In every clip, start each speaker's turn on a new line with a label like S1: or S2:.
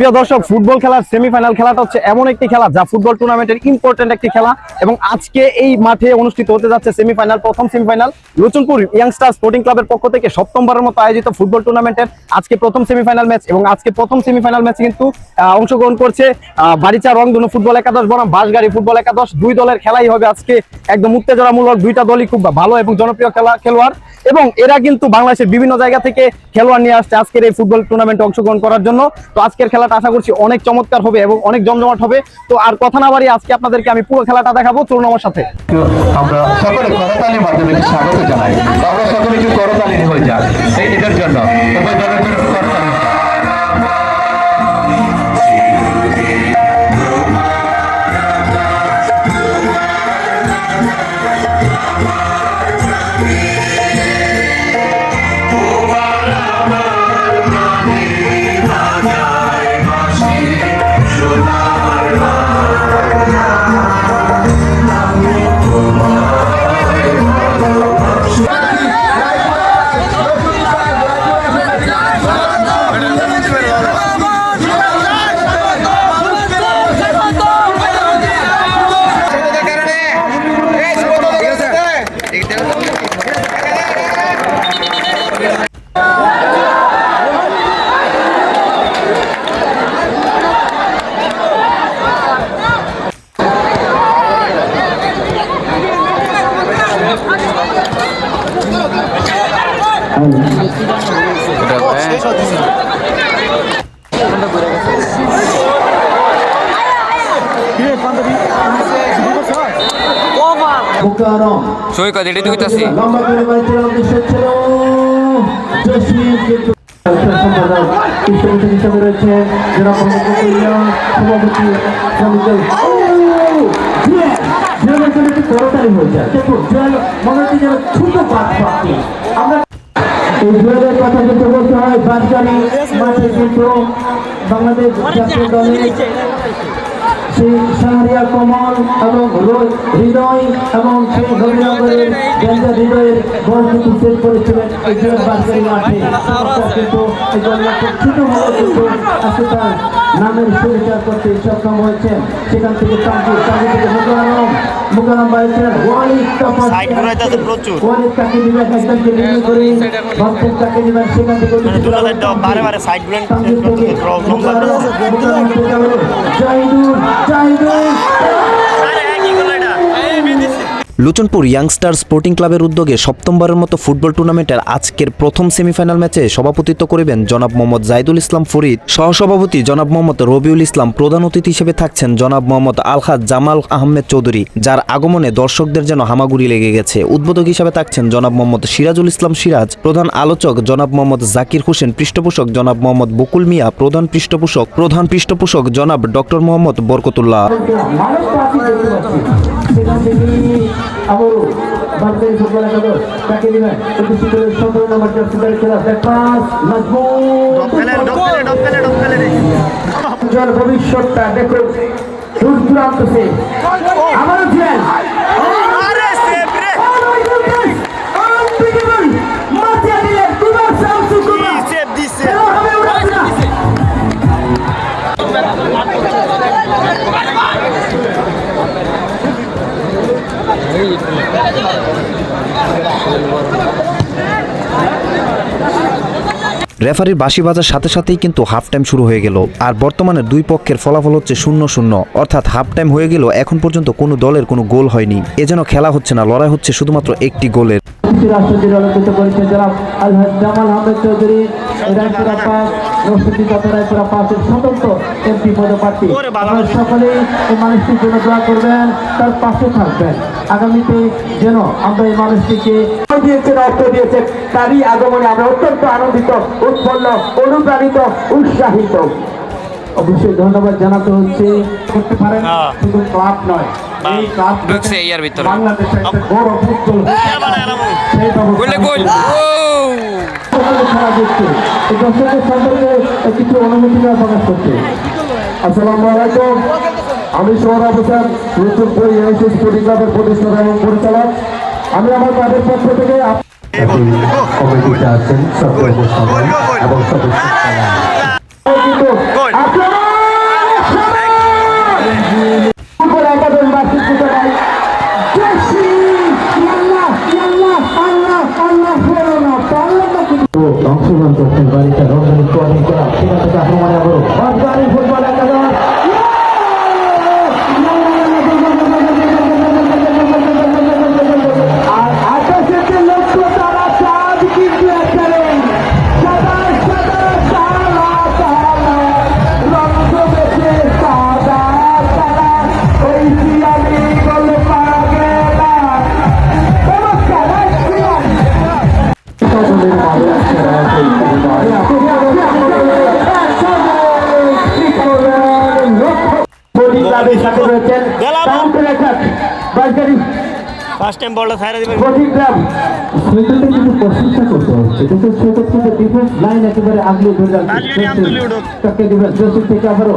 S1: প্রিয় দর্শক, ফুটবল খেলার সেমিফাইনাল খেলাটা হচ্ছে এমন একটি খেলা যা ফুটবল টুর্নামেন্টের ইম্পর্টেন্ট একটি খেলা এবং আজকে এই মাঠে অনুষ্ঠিত হতে যাচ্ছে সেমিফাইনাল প্রথম সেমিফাইনাল লুচনপুর ইয়াংস্টার স্পোর্টিং ক্লাবের পক্ষ থেকে সপ্তমবারের মতো আয়োজিত ফুটবল টুর্নামেন্টের আজকে প্রথম সেমিফাইনাল ম্যাচ এবং আজকে প্রথম সেমিফাইনাল ম্যাচে কিন্তু অংশগ্রহণ করছে বাড়িচা রংধনু ফুটবল একাদশ, বনাম বাঁশগাড়ি ফুটবল একাদশ। দুই দলের খেলাই হবে আজকে একদম উত্তেজনামূলক। দুইটা দলই খুব ভালো এবং জনপ্রিয় খেলা খেলোয়াড় এবং এরা কিন্তু বাংলাদেশের বিভিন্ন জায়গা থেকে খেলোয়াড় নিয়ে আসছে আজকের এই ফুটবল টুর্নামেন্টে অংশগ্রহণ করার জন্য। তো আজকের খেলাটা আশা করছি অনেক চমৎকার হবে এবং অনেক জমজমাট হবে। তো আর কথা না বাড়ি আজকে আপনাদেরকে আমি পুরো খেলাটা দেখাবো। চলুন আমার সাথে।
S2: আমরা সকলে করতালির মাধ্যমে স্বাগত জানাই। আমরা সকলে একটু করতালি হয়ে যাক। যেন ছোট বাদ পাচ্ছি আমরা জয়ের কথা যদি বলতে হয় বাদগানি মাঠে কিন্তু বাংলাদেশ জাতীয় দলের সেই শাহরিয়া কমল এবং হৃদয় এবং সেই হরিনগরের গঞ্জা হৃদয়ের কিন্তু সেট করেছিলেন এই মাঠে। কিন্তু এই দলটা ছোট হলে কিন্তু আজকে তার নামের সুবিচার করতে সক্ষম হয়েছেন। সেখান থেকে তাকে তাকে থেকে মুকারম মুকারম বাইছেন ওয়ালিদ কাপাস তাকে দিবেন একজনকে নির্ণয় করে ভক্তের তাকে দিবেন সেখান থেকে বারে বারে সাইড গুলেন জাহিদুল জাহিদুল
S3: লুচনপুর ইয়াংস্টার স্পোর্টিং ক্লাবের উদ্যোগে সপ্তমবারের মতো ফুটবল টুর্নামেন্টের আজকের প্রথম সেমিফাইনাল ম্যাচে সভাপতিত্ব করিবেন জনাব মোহাম্মদ জাইদুল ইসলাম ফরিদ। সহসভাপতি জনাব মোহাম্মদ রবিউল ইসলাম প্রধান অতিথি হিসেবে থাকছেন জনাব মোহাম্মদ আলহাদ জামাল আহমেদ চৌধুরী, যার আগমনে দর্শকদের যেন হামাগুড়ি লেগে গেছে। উদ্বোধক হিসেবে থাকছেন জনাব মোহাম্মদ সিরাজুল ইসলাম সিরাজ, প্রধান আলোচক জনাব মোহাম্মদ জাকির হোসেন, পৃষ্ঠপোষক জনাব মোহাম্মদ বকুল মিয়া, প্রধান পৃষ্ঠপোষক প্রধান পৃষ্ঠপোষক জনাব ডক্টর মোহাম্মদ বরকতুল্লাহ।
S2: আবারও বাংলাদেশ ফুটবল একাদশ তাকে দিবেন। প্রতিষ্ঠিত সতেরো নম্বর জার্সিদার খেলা ব্যাকপাস মজবুত ভবিষ্যৎটা দেখুন দূর দূরান্ত সে আমারও ছিলেন
S3: রেফারির বাঁশি বাজার সাথে সাথেই কিন্তু হাফ টাইম শুরু হয়ে গেল। আর বর্তমানে দুই পক্ষের ফলাফল হচ্ছে শূন্য শূন্য। অর্থাৎ হাফ টাইম হয়ে গেল এখন পর্যন্ত কোনো দলের কোনো গোল হয়নি। এ যেন খেলা হচ্ছে না, লড়াই হচ্ছে শুধুমাত্র একটি গোলের।
S2: রাষ্ট্রপতির আলোচিত করেছেন জনাব আলহাজ জামাল আহমেদ চৌধুরী রায়পুরা পাস রশিদি তথা রায়পুরা পাসের স্বতন্ত্র এমপি পদপ্রার্থী সকলেই এই মানুষটির জন্য দোয়া করবেন তার পাশে থাকবেন। আগামীতে যেন আমরা এই মানুষটিকে দিয়েছেন অর্থ দিয়েছেন তারই আগমনে আমরা অত্যন্ত আনন্দিত উৎফুল্ল অনুপ্রাণিত উৎসাহিত। অবশ্যই ধন্যবাদ জানাতে হচ্ছে করতে পারেন শুধু ক্লাব নয় এই ক্লাব
S4: ঢুকছে ইয়ার ভিতরে।
S2: বাংলাদেশের গৌরব উজ্জ্বল সেই
S4: গোলে গোল
S2: সকলে খেলা দেখছে এই দর্শকের সম্পর্কে কিছু অনুমতিটা প্রকাশ করছে আসসালামু আলাইকুম। আমি সৌরভ হোসেন রসুলপুর ইউনিভার্সিটি স্পোর্টিং ক্লাবের প্রতিষ্ঠাতা এবং পরিচালক। আমি আমার ক্লাবের পক্ষ থেকে কমিটিতে আছেন সকল এবং সদস্য কিন্তু কাউন্টার অ্যাটাক বাসগাড়ি
S5: ফার্স্ট টাইম বলটা ছাইরা দিবেন।
S2: ক্লাব সেটাতে কিন্তু প্রশংসা করতে হবে। সেটা তো সেটা কিন্তু ডিফেন্স লাইন একেবারে আগলে ধরে
S5: যাচ্ছে
S2: তাকে দিবেন জোসেফ থেকে আবারও।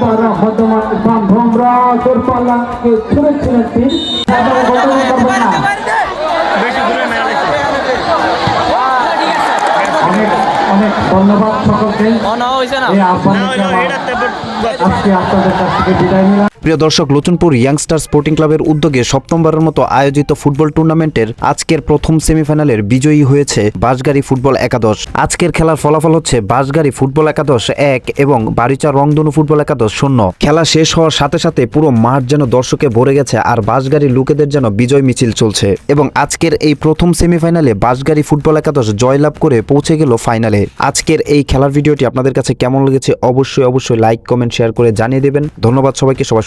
S2: মুতারা হদমান ইরফান ভোমরা দূরপাল্লাকে ছুঁড়েছিলেন তিনি। ধন্যবাদ সকলকে। আজকে আপনাদের কাছ থেকে বিদায় নিলাম।
S3: প্রিয় দর্শক, লুচনপুর ইয়াংস্টার স্পোর্টিং ক্লাবের উদ্যোগে সপ্তমবারের মতো আয়োজিত ফুটবল টুর্নামেন্টের আজকের প্রথম সেমিফাইনালের বিজয়ী হয়েছে বাঁশগাড়ি ফুটবল একাদশ। আজকের খেলার ফলাফল হচ্ছে বাঁশগাড়ি ফুটবল একাদশ এক এবং বারিচা রংধনু ফুটবল একাদশ শূন্য। খেলা শেষ হওয়ার সাথে সাথে পুরো মাঠ যেন দর্শকে ভরে গেছে আর বাঁশগাড়ি লোকেদের যেন বিজয় মিছিল চলছে। এবং আজকের এই প্রথম সেমিফাইনালে বাঁশগাড়ি ফুটবল একাদশ জয়লাভ করে পৌঁছে গেল ফাইনালে। আজকের এই খেলার ভিডিওটি আপনাদের কাছে কেমন লেগেছে অবশ্যই অবশ্যই লাইক, কমেন্ট, শেয়ার করে জানিয়ে দেবেন। ধন্যবাদ সবাইকে, সবাই